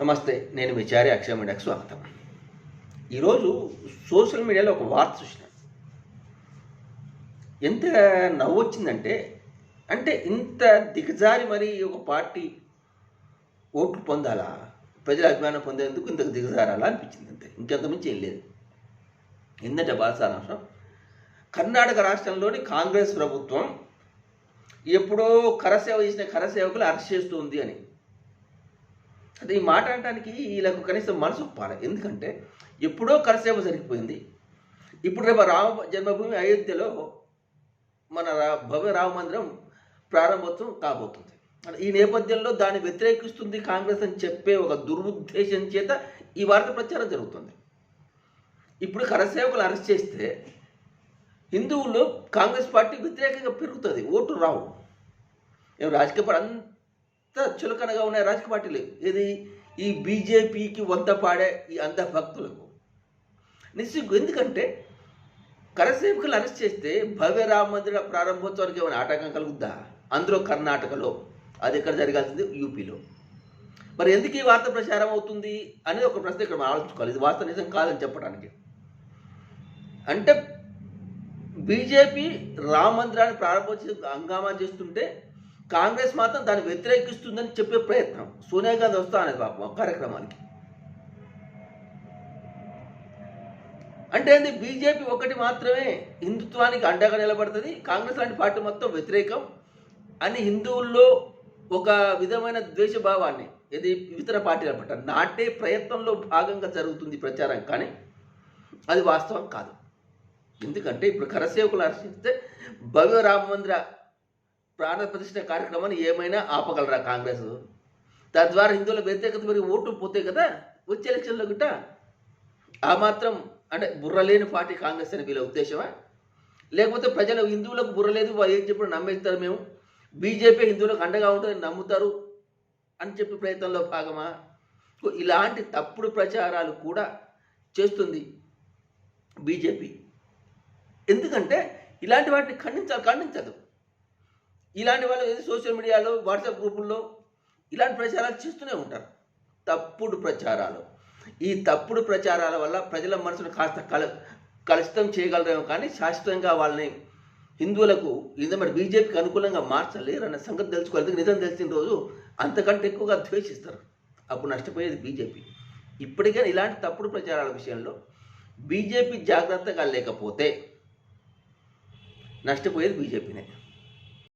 నమస్తే నేను మీ చారి అక్షయ మీడియాకు స్వాగతం. ఈరోజు సోషల్ మీడియాలో ఒక వార్త చూసిన. ఎంత నవ్వు వచ్చిందంటే అంటే ఇంత దిగజారి మరి ఒక పార్టీ ఓట్లు పొందాలా? ప్రజల అభిమానం పొందేందుకు ఇంత దిగజారాలా అనిపించింది అంతే. ఇంకెంతమించి ఏం లేదు. ఏంటంటే బాధసారాంశం కర్ణాటక రాష్ట్రంలోని కాంగ్రెస్ ప్రభుత్వం ఎప్పుడో కరసేవ చేసిన కరసేవకులు అరెస్ట్ చేస్తుంది అని. అది ఈ మాట అనడానికి వీళ్ళకు కనీసం మనసు ఒప్పాలి. ఎందుకంటే ఎప్పుడో కరసేవ జరిగిపోయింది. ఇప్పుడు రేపు రామ జన్మభూమి అయోధ్యలో మన రా- భవ్య రామ మందిరం ప్రారంభోత్సవం కాబోతుంది. ఈ నేపథ్యంలో దాన్ని వ్యతిరేకిస్తుంది కాంగ్రెస్ అని చెప్పే ఒక దురుద్దేశం చేత ఈ వార్త ప్రచారం జరుగుతుంది. ఇప్పుడు కరసేవకులు అరెస్ట్ చేస్తే హిందువుల్లో కాంగ్రెస్ పార్టీ వ్యతిరేకంగా పెరుగుతుంది. ఓటు రావు. రాజకీయ పార్టీ చులకనగా ఉన్నాయి రాజకీయ పార్టీలు. ఇది ఈ బీజేపీకి వద్ద పాడే ఈ అంధ భక్తులకు. నిశ్చిత ఎందుకంటే కరసేపుకులు అరెస్ట్ చేస్తే భవ్య రామ మందిర ప్రారంభోత్సవానికి ఏమైనా ఆటంకం కలుగుద్దా? అందులో కర్ణాటకలో. అది ఎక్కడ జరగాల్సింది? యూపీలో. మరి ఎందుకు ఈ వార్త ప్రచారం అవుతుంది అనేది ఒక ప్రశ్న ఇక్కడ మనం ఆలోచించుకోవాలి. ఇది వార్త నిజం కాదని చెప్పడానికి. అంటే బీజేపీ రామ మందిరాన్ని ప్రారంభించి హంగామా చేస్తుంటే కాంగ్రెస్ మాత్రం దాన్ని వ్యతిరేకిస్తుందని చెప్పే ప్రయత్నం. సోనియా గాంధీ వస్తా అనేది పాపం కార్యక్రమానికి. అంటే ఏంది? బీజేపీ ఒకటి మాత్రమే హిందుత్వానికి అండగా నిలబడుతుంది. కాంగ్రెస్ లాంటి పార్టీ మొత్తం వ్యతిరేకం. అని హిందువుల్లో ఒక విధమైన ద్వేషభావాన్ని ఇది ఇతర పార్టీల పట్ల నాటే ప్రయత్నంలో భాగంగా జరుగుతుంది ప్రచారం. కానీ అది వాస్తవం కాదు. ఎందుకంటే ఇప్పుడు కరసేవకులు హర్షిస్తే భవ్య రామ మందిర ప్రాణ ప్రతిష్ఠ కార్యక్రమాన్ని ఏమైనా ఆపగలరా కాంగ్రెస్? తద్వారా హిందువుల వ్యతిరేకత పెరిగి ఓట్లు పోతాయి కదా వచ్చే ఎలక్షన్లో గిట్ట ఆ మాత్రం అంటే బుర్రలేని పార్టీ కాంగ్రెస్ అని వీళ్ళ ఉద్దేశమా? లేకపోతే ప్రజలు హిందువులకు బుర్రలేదు వాళ్ళు ఏం చెప్పినా నమ్మేస్తారు మేము? బీజేపీ హిందువులకు అండగా ఉంటుందని నమ్ముతారు అని చెప్పి ప్రయత్నంలో భాగమా? ఇలాంటి తప్పుడు ప్రచారాలు కూడా చేస్తుంది బీజేపీ. ఎందుకంటే ఇలాంటి వాటిని ఖండించాలి ఖండించదు. ఇలాంటి వాళ్ళు సోషల్ మీడియాలో వాట్సాప్ గ్రూపుల్లో ఇలాంటి ప్రచారాలు చేస్తూనే ఉంటారు. తప్పుడు ప్రచారాలు. ఈ తప్పుడు ప్రచారాల వల్ల ప్రజల మనసును కాస్త కల కలుషితం చేయగలరేమో కానీ శాశ్వతంగా వాళ్ళని హిందువులకు ఇది మరి బీజేపీకి అనుకూలంగా మార్చలేరు అన్న సంగతి తెలుసుకోవాలి నిజం తెలిసిన రోజు అంతకంటే ఎక్కువగా ద్వేషిస్తారు. అప్పుడు నష్టపోయేది బీజేపీ. ఇప్పటికైనా ఇలాంటి తప్పుడు ప్రచారాల విషయంలో బీజేపీ జాగ్రత్తగా లేకపోతే నష్టపోయేది బీజేపీనే.